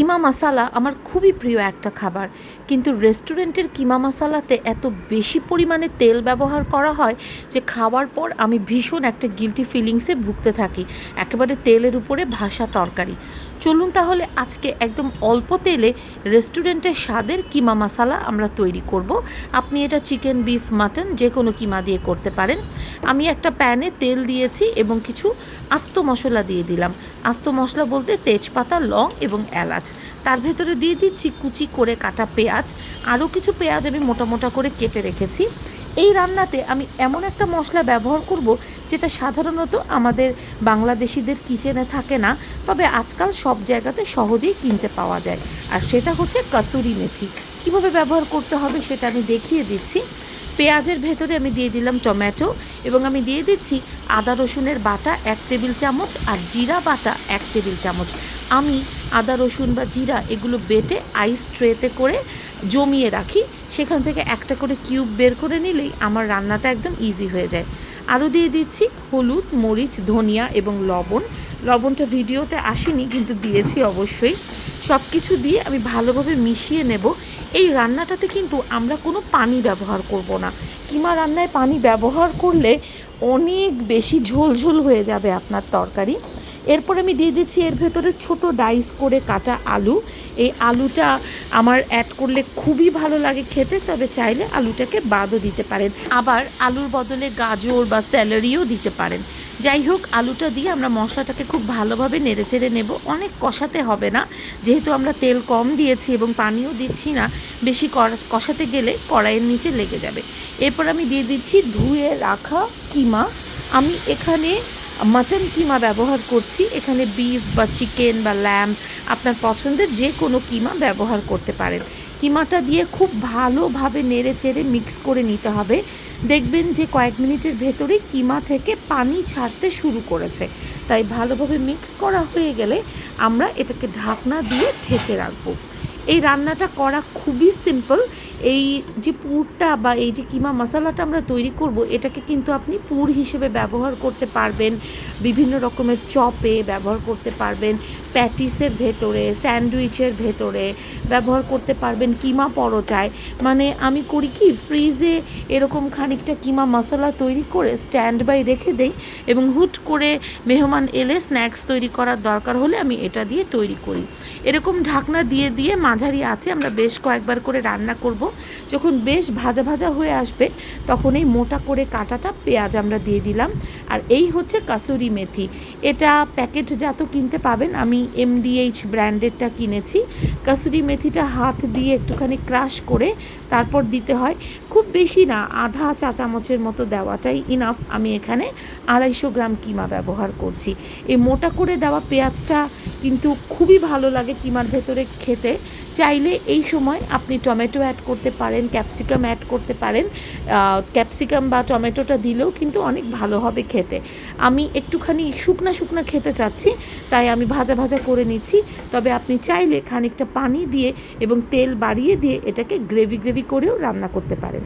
কিমা মশালা আমার খুবই প্রিয় একটা খাবার। কিন্তু রেস্টুরেন্টের কিমা মশালাতে এত বেশি পরিমাণে তেল ব্যবহার করা হয় যে খাওয়ার পর আমি ভীষণ একটা গিলটি ফিলিংসে ভুগতে থাকি। একেবারে তেলের উপরে ভাসা তরকারি। চলুন তাহলে আজকে একদম অল্প তেলে রেস্টুরেন্টের স্বাদের কিমা মশালা আমরা তৈরি করব। আপনি এটা চিকেন বিফ মাটন যে কোনো কিমা দিয়ে করতে পারেন। আমি একটা প্যানে তেল দিয়েছি এবং কিছু আস্ত মশলা দিয়ে দিলাম। আস্ত মশলা বলতে তেজপাতা, লং এবং এলাচ। তার ভেতরে দিয়ে দিচ্ছি কুচি করে কাটা পেঁয়াজ। আরও কিছু পেঁয়াজ আমি মোটা মোটা করে কেটে রেখেছি। এই রান্নাতে আমি এমন একটা মশলা ব্যবহার করব যেটা সাধারণত আমাদের বাংলাদেশিদের কিচেনে থাকে না, তবে আজকাল সব জায়গাতে সহজেই কিনতে পাওয়া যায়। আর সেটা হচ্ছে কসুরি মেথি। কীভাবে ব্যবহার করতে হবে সেটা আমি দেখিয়ে দিচ্ছি। পেঁয়াজের ভেতরে আমি দিয়ে দিলাম টমেটো এবং আমি দিয়ে দিচ্ছি আদা রসুনের বাটা এক টেবিল চামচ আর জিরা বাটা এক টেবিল চামচ। আমি আদা রসুন বা জিরা এগুলো বেটে আইস ট্রেতে করে জমিয়ে রাখি। সেখান থেকে একটা করে কিউব বের করে নিলেই আমার রান্নাটা একদম ইজি হয়ে যায়। আরও দিয়ে দিচ্ছি হলুদ, মরিচ, ধনিয়া এবং লবণ। লবণটা ভিডিওতে আসেনি, কিন্তু দিয়েছি অবশ্যই। সব কিছু দিয়ে আমি ভালোভাবে মিশিয়ে নেব। এই রান্নাটাতে কিন্তু আমরা কোনো পানি ব্যবহার করব না। কিমা রান্নায় পানি ব্যবহার করলে অনেক বেশি ঝোল ঝোল হয়ে যাবে আপনার তরকারি। এরপর আমি দিয়ে দিচ্ছি এর ভেতরে ছোট ডাইস করে কাটা আলু। এই আলুটা আমার অ্যাড করলে খুবই ভালো লাগে খেতে, তবে চাইলে আলুটাকে বাদও দিতে পারেন। আবার আলুর বদলে গাজর বা স্যালারিও দিতে পারেন। যাই হোক, আলুটা দিয়ে আমরা মশলাটাকে খুব ভালোভাবে নেড়ে চেড়ে নেব। অনেক কষাতে হবে না, যেহেতু আমরা তেল কম দিয়েছি এবং পানিও দিচ্ছি না, বেশি কষাতে গেলে কড়াইয়ের নিচে লেগে যাবে। এরপর আমি দিয়ে দিচ্ছি ধুয়ে রাখা কিমা। আমি এখানে মাটন কিমা ব্যবহার করছি। এখানে বিফ বা চিকেন বা ল্যাম্প আপনার পছন্দের যে কোনো কিমা ব্যবহার করতে পারেন। কিমাটা দিয়ে খুব ভালোভাবে নেড়ে চেড়ে মিক্স করে নিতে হবে। দেখবেন যে কয়েক মিনিটের ভেতরে কিমা থেকে পানি ছাড়তে শুরু করেছে। তাই ভালোভাবে মিক্স করা হয়ে গেলে আমরা এটাকে ঢাকনা দিয়ে ঢেকে রাখব। এই রান্নাটা করা খুবই সিম্পল এই যে পুরটা বা এই যে কিমা মশলাটা আমরা তৈরি করব, এটাকে কিন্তু আপনি পুর হিসেবে ব্যবহার করতে পারবেন। বিভিন্ন রকমের চপে ব্যবহার করতে পারবেন। প্যাটিসের ভেতরে, স্যান্ডউইচের ভেতরে ব্যবহার করতে পারবেন কিমা পরোটায়। মানে আমি করি কি, ফ্রিজে এরকম খানিকটা কিমা মশলা তৈরি করে স্ট্যান্ড বাই রেখে দেই এবং হুট করে মেহমান এলে স্ন্যাক্স তৈরি করার দরকার হলে আমি এটা দিয়ে তৈরি করি। এরকম ঢাকনা দিয়ে দিয়ে মাঝারি আছে, আমরা বেশ কয়েকবার করে রান্না করব। যখন বেশ ভাজা ভাজা হয়ে আসবে, তখন এই মোটা করে কাটাটা পেঁয়াজ আমরা দিয়ে দিলাম। আর এই হচ্ছে কাসুরি মেথি। এটা প্যাকেট প্যাকেটজাত কিনতে পাবেন, আমি এমডিএইচ ব্র্যান্ডেরটা কিনেছি। কাসুরি মেথিটা হাত দিয়ে একটুখানি ক্রাশ করে তারপর দিতে হয়। খুব বেশি না, আধা চা চামচের মতো দেওয়াটাই ইনাফ আমি এখানে আড়াইশো গ্রাম কিমা ব্যবহার করছি। এই মোটা করে দেওয়া পেঁয়াজটা কিন্তু খুবই ভালো লাগে কিমার ভেতরে খেতে। চাইলে এই সময় আপনি টমেটো অ্যাড করতে পারেন ক্যাপসিকাম অ্যাড করতে পারেন। ক্যাপসিকাম বা টমেটোটা দিলেও কিন্তু অনেক ভালো হবে খেতে। আমি একটুখানি শুকনা শুকনা খেতে চাচ্ছি, তাই আমি ভাজা ভাজা করে নিচ্ছি। তবে আপনি চাইলে খানিকটা পানি দিয়ে এবং তেল বাড়িয়ে দিয়ে এটাকে গ্রেভি গ্রেভি করেও রান্না করতে পারেন।